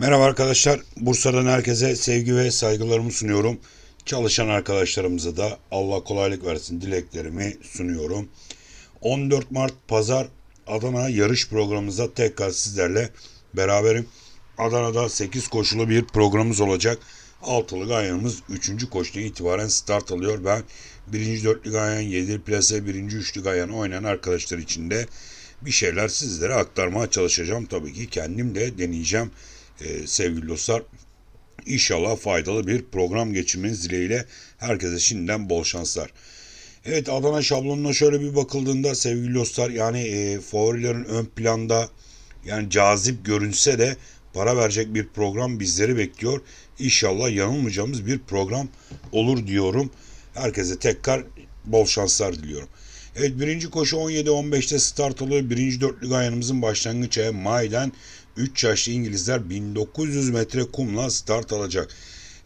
Merhaba arkadaşlar. Bursa'dan herkese sevgi ve saygılarımı sunuyorum. Çalışan arkadaşlarımıza da Allah kolaylık versin dileklerimi sunuyorum. 14 Mart Pazar Adana yarış programımızda tekrar sizlerle beraberim. Adana'da 8 koşulu bir programımız olacak. Altılı Ganyan'ımız 3. koşudan itibaren start alıyor. Ben 1. Dörtlü Ganyan, 7 plase 1. Üçlü Ganyan oynayan arkadaşlar için de bir şeyler sizlere aktarmaya çalışacağım. Tabii ki kendim de deneyeceğim ee, sevgili dostlar. İnşallah faydalı bir program geçirmeniz dileğiyle herkese şimdiden bol şanslar. Evet Adana şablonuna şöyle bir bakıldığında sevgili dostlar yani e, favorilerin ön planda yani cazip görünse de para verecek bir program bizleri bekliyor. İnşallah yanılmayacağımız bir program olur diyorum. Herkese tekrar bol şanslar diliyorum. Evet birinci koşu 17-15'te start alıyor. Birinci dörtlü ganyanımızın başlangıç ayı May'den 3 yaşlı İngilizler 1900 metre kumla start alacak.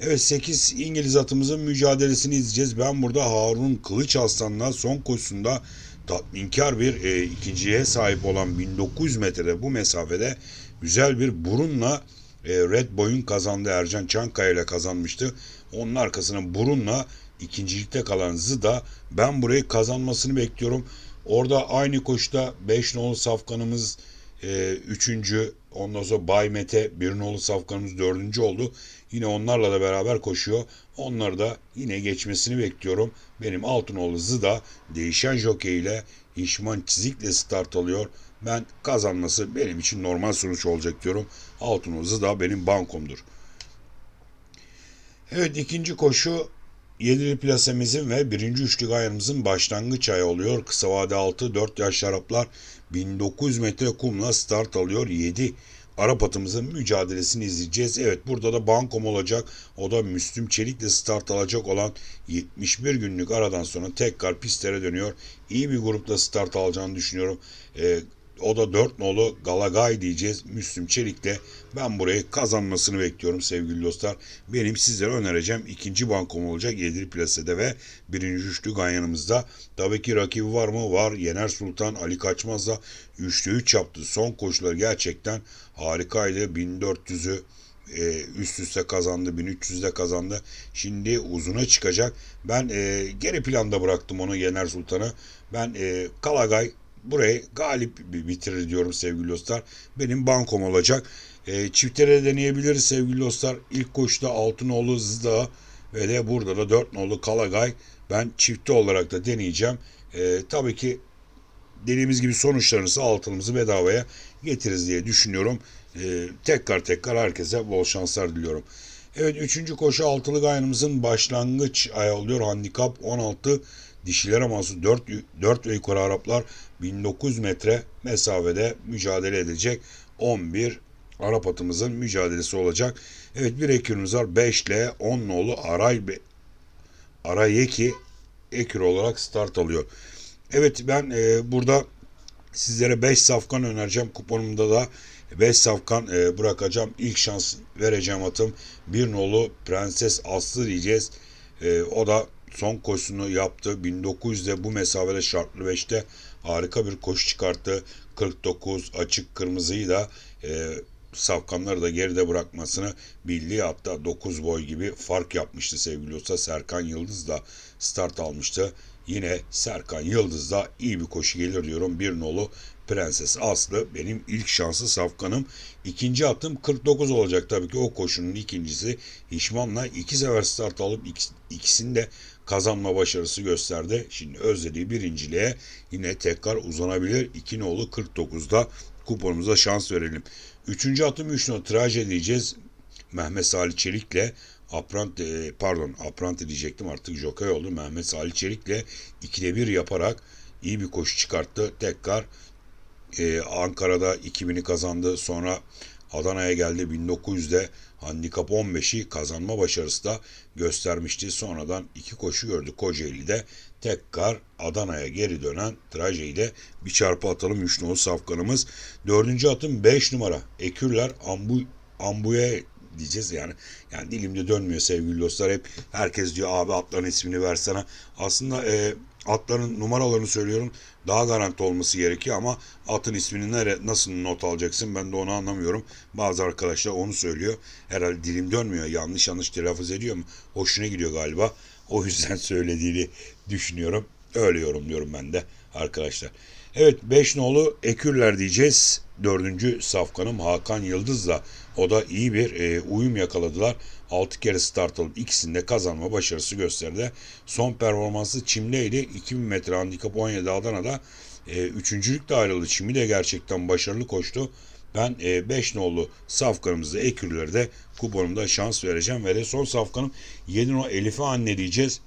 Evet 8 İngiliz atımızın mücadelesini izleyeceğiz. Ben burada Harun Kılıç Aslan'la son koşusunda tatminkar bir e, ikinciye sahip olan 1900 metrede bu mesafede güzel bir burunla e, Red Boy'un kazandığı Ercan Çankaya ile kazanmıştı. Onun arkasına burunla ikincilikte kalan Zıda ben burayı kazanmasını bekliyorum. Orada aynı koşuda 5 nolu safkanımız 3. ondan sonra Bay Mete 1 nolu safkanımız 4. oldu. Yine onlarla da beraber koşuyor. Onları da yine geçmesini bekliyorum. Benim Altınoğlu Zıda değişen jokey ile İşman Çizik'le start alıyor. Ben kazanması benim için normal sonuç olacak diyorum. Altınoğlu Zıda benim bankomdur. Evet ikinci koşu Yedili plasemizin ve birinci üçlü gayrımızın başlangıç ayı oluyor. Kısa vade 6 4 yaş şaraplar 1900 metre kumla start alıyor. 7 Arap atımızın mücadelesini izleyeceğiz. Evet burada da bankom olacak. O da Müslüm Çelik'le start alacak olan 71 günlük aradan sonra tekrar pistlere dönüyor. İyi bir grupta start alacağını düşünüyorum. Ee, o da 4 nolu Galagay diyeceğiz. Müslüm Çelik'le ben burayı kazanmasını bekliyorum sevgili dostlar. Benim sizlere önereceğim ikinci bankom olacak Yediri Plase'de ve birinci üçlü Ganyan'ımızda. Tabii ki rakibi var mı? Var. Yener Sultan Ali Kaçmaz'la 3'te 3 yaptı. Son koşuları gerçekten harikaydı. 1400'ü e, üst üste kazandı. 1300'de kazandı. Şimdi uzuna çıkacak. Ben e, geri planda bıraktım onu Yener Sultan'ı. Ben e, Kalagay burayı galip bitirir diyorum sevgili dostlar. Benim bankom olacak. E, çiftlere deneyebiliriz sevgili dostlar. İlk koşuda Altınoğlu Zıda ve de burada da 4 nolu Kalagay. Ben çifte olarak da deneyeceğim. E, tabii ki dediğimiz gibi sonuçlarınızı altınımızı bedavaya getiririz diye düşünüyorum. E, tekrar tekrar herkese bol şanslar diliyorum. Evet 3. koşu altılı gayanımızın başlangıç ayı oluyor. Handikap 16 dişilere mahsus 4, 4 ve yukarı Araplar 1900 metre mesafede mücadele edecek. 11 Arap atımızın mücadelesi olacak. Evet bir ekürümüz var. 5 ile 10 nolu Aray Arayeki ekür olarak start alıyor. Evet ben e, burada sizlere 5 safkan önereceğim. Kuponumda da 5 safkan e, bırakacağım. İlk şans vereceğim atım. Bir nolu Prenses Aslı diyeceğiz. E, o da son koşusunu yaptı. 1900'de bu mesafede şartlı 5'te harika bir koşu çıkarttı. 49 açık kırmızıyı da e, safkanları da geride bırakmasını bildi. Hatta 9 boy gibi fark yapmıştı sevgili olsa Serkan Yıldız da start almıştı. Yine Serkan Yıldız da iyi bir koşu gelir diyorum. Bir nolu Prenses Aslı benim ilk şanslı safkanım. İkinci attım 49 olacak tabii ki o koşunun ikincisi. Hişman'la iki sefer start alıp ikisini de kazanma başarısı gösterdi. Şimdi özlediği birinciliğe yine tekrar uzanabilir. İki nolu 49'da kuponumuza şans verelim. Üçüncü atım 3 nolu traje diyeceğiz. Mehmet Salih Çelik'le Aprant pardon Aprant diyecektim artık Jockey oldu. Mehmet Salih Çelik'le ikide bir yaparak iyi bir koşu çıkarttı. Tekrar e, Ankara'da 2000'i kazandı. Sonra Adana'ya geldi 1900'de handikap 15'i kazanma başarısı da göstermişti. Sonradan iki koşu gördü Kocaeli'de. Tekrar Adana'ya geri dönen trajeyle bir çarpı atalım 3 nolu safkanımız. Dördüncü atım 5 numara. Ekürler Ambu, Ambu'ya diyeceğiz yani. Yani dilimde dönmüyor sevgili dostlar. Hep herkes diyor abi atların ismini versene. Aslında e, atların numaralarını söylüyorum. Daha garanti olması gerekiyor ama atın ismini nere, nasıl not alacaksın ben de onu anlamıyorum. Bazı arkadaşlar onu söylüyor. Herhalde dilim dönmüyor. Yanlış yanlış telaffuz ediyor mu? Hoşuna gidiyor galiba. O yüzden söylediğini düşünüyorum. Öyle yorumluyorum ben de arkadaşlar. Evet 5 nolu Ekürler diyeceğiz. Dördüncü safkanım Hakan Yıldız'la o da iyi bir e, uyum yakaladılar. 6 kere start alıp ikisinde kazanma başarısı gösterdi. Son performansı Çim'deydi. 2000 metre handikap 17 Adana'da e, üçüncülükle ayrıldı. Çim'i de gerçekten başarılı koştu. Ben 5 e, nolu safkanımızda Ekürler'e de kuponumda şans vereceğim. Ve de son safkanım 7 nolu Elif'e anne diyeceğiz.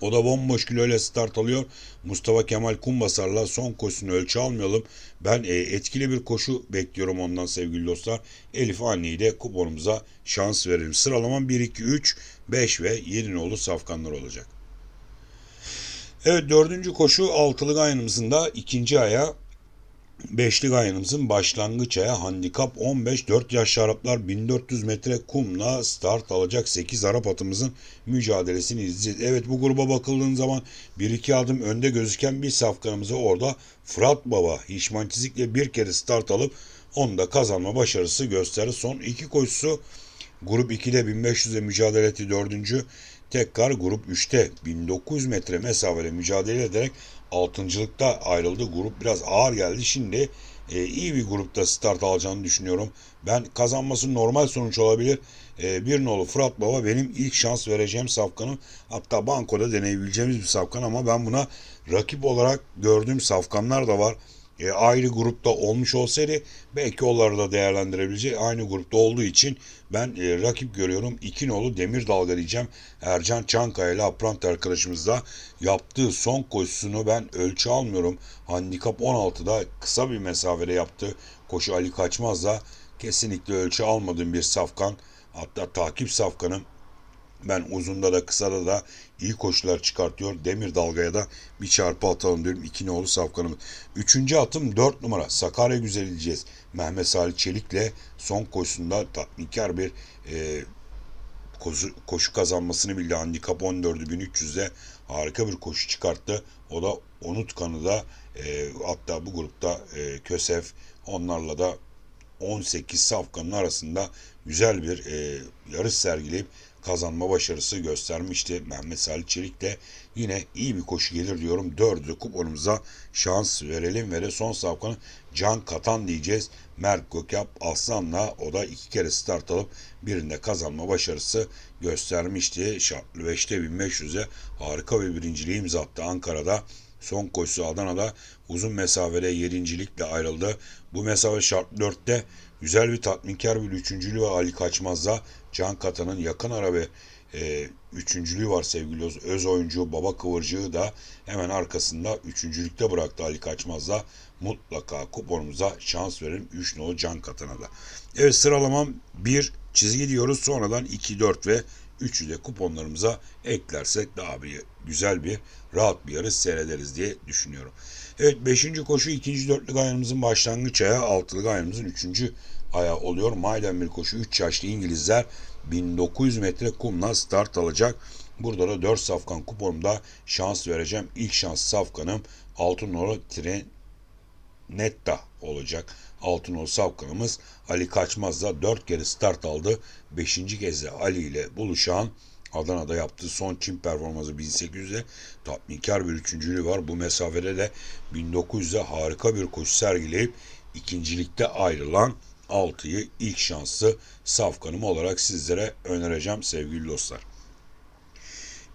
O da bomboş kiloyla start alıyor. Mustafa Kemal Kumbasar'la son koşusunu ölçü almayalım. Ben e, etkili bir koşu bekliyorum ondan sevgili dostlar. Elif Anne'yi de kuponumuza şans verelim. Sıralamam 1, 2, 3, 5 ve 7 nolu safkanlar olacak. Evet dördüncü koşu altılı gayanımızın da ikinci aya Beşli gayanımızın başlangıç aya handikap 15 4 yaş Araplar 1400 metre kumla start alacak 8 Arap atımızın mücadelesini izleyeceğiz. Evet bu gruba bakıldığın zaman 1-2 adım önde gözüken bir safkanımızı orada Fırat Baba Hişman Çizik'le bir kere start alıp onu da kazanma başarısı gösterdi. Son iki koşusu grup 2'de 1500'e mücadele etti dördüncü. Tekrar grup 3'te 1900 metre mesafede mücadele ederek altıncılıkta ayrıldı. Grup biraz ağır geldi. Şimdi e, iyi bir grupta start alacağını düşünüyorum. Ben kazanması normal sonuç olabilir. E, bir nolu Fırat Baba benim ilk şans vereceğim safkanım. Hatta bankoda deneyebileceğimiz bir safkan ama ben buna rakip olarak gördüğüm safkanlar da var e, ayrı grupta olmuş olsaydı belki onları da değerlendirebilecek. Aynı grupta olduğu için ben e, rakip görüyorum. İki nolu demir dalga diyeceğim. Ercan Çankaya ile Aprant arkadaşımızla yaptığı son koşusunu ben ölçü almıyorum. Handikap 16'da kısa bir mesafede yaptı. Koşu Ali Kaçmaz'la kesinlikle ölçü almadığım bir safkan. Hatta takip safkanım ben uzunda da kısada da iyi koşular çıkartıyor. Demir dalgaya da bir çarpı atalım diyorum. İki nolu safkanımız. Üçüncü atım dört numara. Sakarya güzeleceğiz. Mehmet Salih Çelik'le son koşusunda tatminkar bir e, koşu, koşu kazanmasını bildi. Handikap 14'ü 1300'de harika bir koşu çıkarttı. O da Onut kanı da e, hatta bu grupta e, Kösef onlarla da 18 safkanın arasında güzel bir e, yarış sergileyip kazanma başarısı göstermişti. Mehmet Salih Çelik de yine iyi bir koşu gelir diyorum. Dördü kuponumuza şans verelim ve de son safkanı Can Katan diyeceğiz. Mert Gökyap Aslan'la o da iki kere start alıp birinde kazanma başarısı göstermişti. Şartlı 5'te 1500'e harika bir birinciliği imza attı Ankara'da. Son koşusu Adana'da uzun mesafede yedincilikle ayrıldı. Bu mesafe şart 4'te güzel bir tatminkar bir üçüncülüğü Ali Kaçmaz'da Can Katan'ın yakın ara ve e, üçüncülüğü var sevgili öz, öz oyuncu Baba Kıvırcığı da hemen arkasında üçüncülükte bıraktı Ali Kaçmaz'da. Mutlaka kuponumuza şans verelim 3 nolu Can Katan'a da. Evet sıralamam 1 çizgi diyoruz sonradan 2, 4 ve 3'ü de kuponlarımıza eklersek daha bir güzel bir rahat bir yarış seyrederiz diye düşünüyorum. Evet 5. koşu 2. dörtlük ayağımızın başlangıç ayağı 6'lık ayağımızın 3. ayağı oluyor. Maiden bir koşu 3 yaşlı İngilizler 1900 metre kumla start alacak. Burada da 4 safkan kuponumda şans vereceğim. İlk şans safkanım altın numaralı Trenetta olacak. Altın Altınol safkanımız Ali Kaçmaz'da 4 kere start aldı. 5. kez de Ali ile buluşan Adana'da yaptığı son Çin performansı 1800'de tatminkar bir üçüncülüğü var. Bu mesafede de 1900'de harika bir koşu sergileyip ikincilikte ayrılan 6'yı ilk şanslı safkanım olarak sizlere önereceğim sevgili dostlar.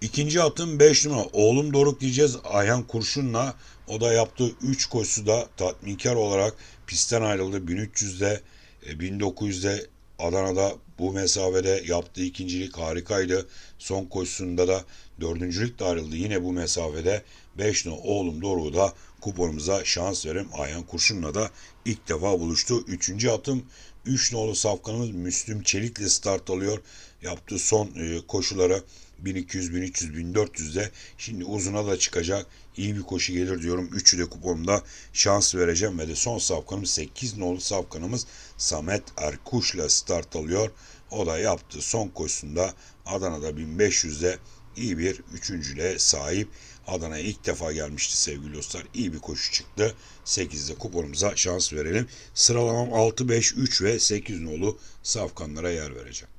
İkinci atım 5 numara. Oğlum Doruk diyeceğiz. Ayhan Kurşun'la o da yaptığı 3 koşusu da tatminkar olarak pistten ayrıldı. 1300'de 1900'de e, Adana'da bu mesafede yaptığı ikincilik harikaydı. Son koşusunda da dördüncülük de ayrıldı. Yine bu mesafede 5 no oğlum Doruk'u da kuponumuza şans verim. Ayhan Kurşun'la da ilk defa buluştu. Üçüncü atım 3 nolu safkanımız Müslüm Çelik'le start alıyor. Yaptığı son e, koşuları 1200, 1300, 1400'de şimdi uzuna da çıkacak. İyi bir koşu gelir diyorum. Üçü de kuponumda şans vereceğim ve de son safkanımız 8 nolu safkanımız Samet Erkuş'la start alıyor. O da yaptığı son koşusunda Adana'da 1500'de iyi bir üçüncüle sahip. Adana'ya ilk defa gelmişti sevgili dostlar. İyi bir koşu çıktı. 8'de kuponumuza şans verelim. Sıralamam 6, 5, 3 ve 8 nolu safkanlara yer vereceğim.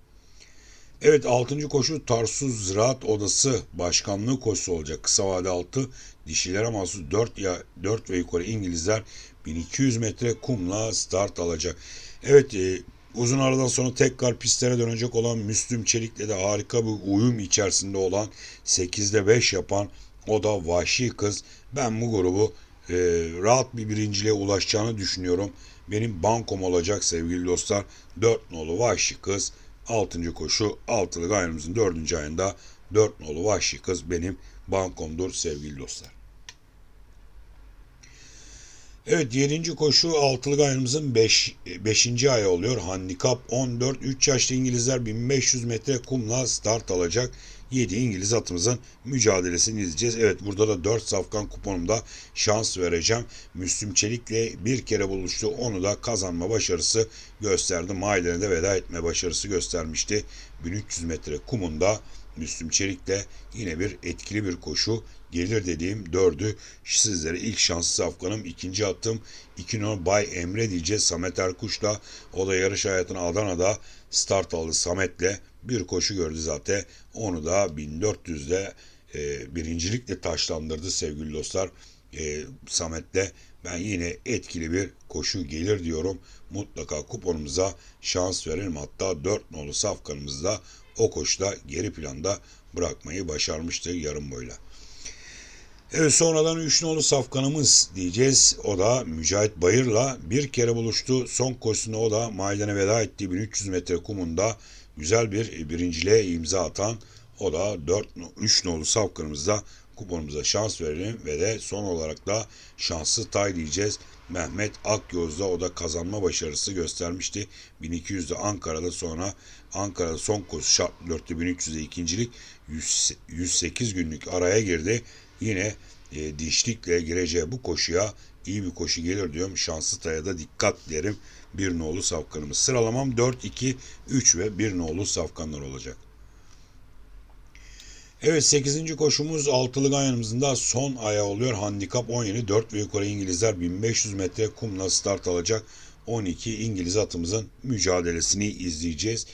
Evet 6. koşu Tarsuz Ziraat Odası Başkanlığı koşusu olacak. Kısa vade 6 dişilere mahsus 4 ya 4 ve yukarı İngilizler 1200 metre kumla start alacak. Evet e, uzun aradan sonra tekrar pistlere dönecek olan Müslüm Çelik'le de harika bir uyum içerisinde olan 8'de 5 yapan o da Vahşi Kız. Ben bu grubu e, rahat bir birinciliğe ulaşacağını düşünüyorum. Benim bankom olacak sevgili dostlar. 4 nolu Vahşi Kız 6. koşu altılık ayımızın 4. ayında 4 nolu Vahşi Kız benim bankomdur sevgili dostlar. Evet 7. koşu altılık ayımızın 5. Beş, 5. ayı oluyor. Handikap 14. 3 yaşlı İngilizler 1500 metre kumla start alacak. 7 İngiliz atımızın mücadelesini izleyeceğiz. Evet burada da 4 safkan kuponumda şans vereceğim. Müslüm Çelik'le bir kere buluştu. Onu da kazanma başarısı gösterdi. Maillerine de veda etme başarısı göstermişti. 1300 metre kumunda Müslüm Çelik'le yine bir etkili bir koşu. Gelir dediğim dördü. Sizlere ilk şanslı safkanım ikinci attım. 2 numara Bay Emre diyeceğiz. Samet Erkuş'la. O da yarış hayatını Adana'da start aldı Samet'le. Bir koşu gördü zaten. Onu da 1400'de e, birincilikle taşlandırdı sevgili dostlar e, Samet'le. Ben yine etkili bir koşu gelir diyorum. Mutlaka kuponumuza şans verelim. Hatta 4 nolu safkanımızda o koşuda geri planda bırakmayı başarmıştı yarım boyla. Evet sonradan 3 nolu safkanımız diyeceğiz. O da Mücahit Bayır'la bir kere buluştu. Son koşusunda o da mahallene veda ettiği 1300 metre kumunda güzel bir birinciliğe imza atan o da 4 3 nolu safkanımızda kuponumuza şans verelim ve de son olarak da şanslı tay diyeceğiz. Mehmet Akyoz'da o da kazanma başarısı göstermişti. 1200'de Ankara'da sonra Ankara'da son koşu şartlı 4'te 1300'de ikincilik 100, 108 günlük araya girdi. Yine e, dişlikle gireceği bu koşuya iyi bir koşu gelir diyorum. Şanslı taya da dikkat derim. Bir nolu safkanımız. Sıralamam 4, 2, 3 ve bir nolu safkanlar olacak. Evet 8. koşumuz altılı ayağımızın da son ayağı oluyor. Handikap 17. 4 ve yukarı İngilizler 1500 metre kumla start alacak. 12 İngiliz atımızın mücadelesini izleyeceğiz.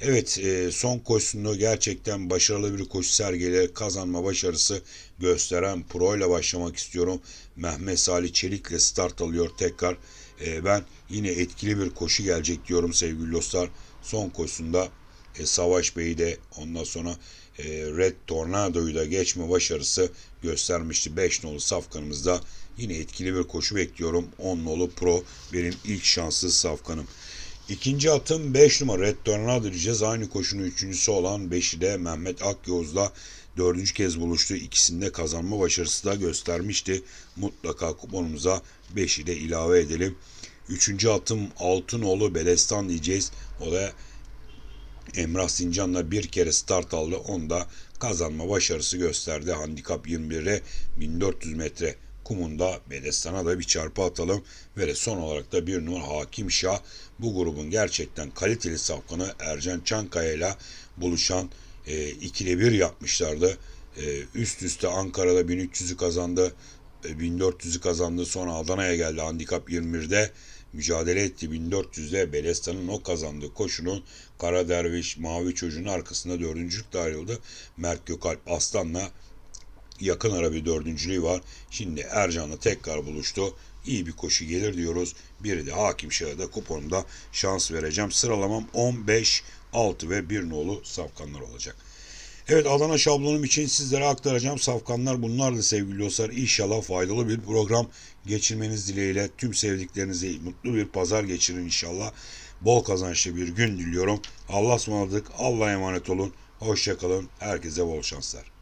Evet e, son koşusunda gerçekten başarılı bir koşu sergileyerek kazanma başarısı gösteren Pro ile başlamak istiyorum. Mehmet Salih Çelik ile start alıyor tekrar. E, ben yine etkili bir koşu gelecek diyorum sevgili dostlar. Son koşusunda e, Savaş Bey'i de ondan sonra Red Tornado'yu da geçme başarısı göstermişti. 5 nolu safkanımızda yine etkili bir koşu bekliyorum. 10 nolu Pro benim ilk şanslı safkanım. İkinci atım 5 numara Red Tornado diyeceğiz. Aynı koşunun üçüncüsü olan 5'i de Mehmet Akyoz'la dördüncü kez buluştu. İkisinde kazanma başarısı da göstermişti. Mutlaka kuponumuza 5'i de ilave edelim. Üçüncü atım Altınoğlu Belestan diyeceğiz. O da Emrah Sincan'la bir kere start aldı. Onda kazanma başarısı gösterdi. Handikap 21'e 1400 metre kumunda Bedestan'a da bir çarpı atalım. Ve son olarak da bir numara Hakim Şah bu grubun gerçekten kaliteli safkanı Ercan Çankaya ile buluşan e, ikili bir yapmışlardı. E, üst üste Ankara'da 1300'ü kazandı. E, 1400'ü kazandı. Sonra Adana'ya geldi handikap 21'de mücadele etti 1400'de Belestan'ın o kazandığı koşunun Kara Derviş Mavi Çocuğun arkasında dördüncülükle ayrıldı. Mert Gökalp Aslan'la yakın ara bir dördüncülüğü var. Şimdi Ercan'la tekrar buluştu. İyi bir koşu gelir diyoruz. Biri de Hakim Şah'a kuponumda şans vereceğim. Sıralamam 15, 6 ve 1 nolu safkanlar olacak. Evet Adana şablonum için sizlere aktaracağım safkanlar bunlar da sevgili dostlar. İnşallah faydalı bir program geçirmeniz dileğiyle tüm sevdiklerinize mutlu bir pazar geçirin inşallah. Bol kazançlı bir gün diliyorum. Allah'a ısmarladık. Allah'a emanet olun. Hoşçakalın. Herkese bol şanslar.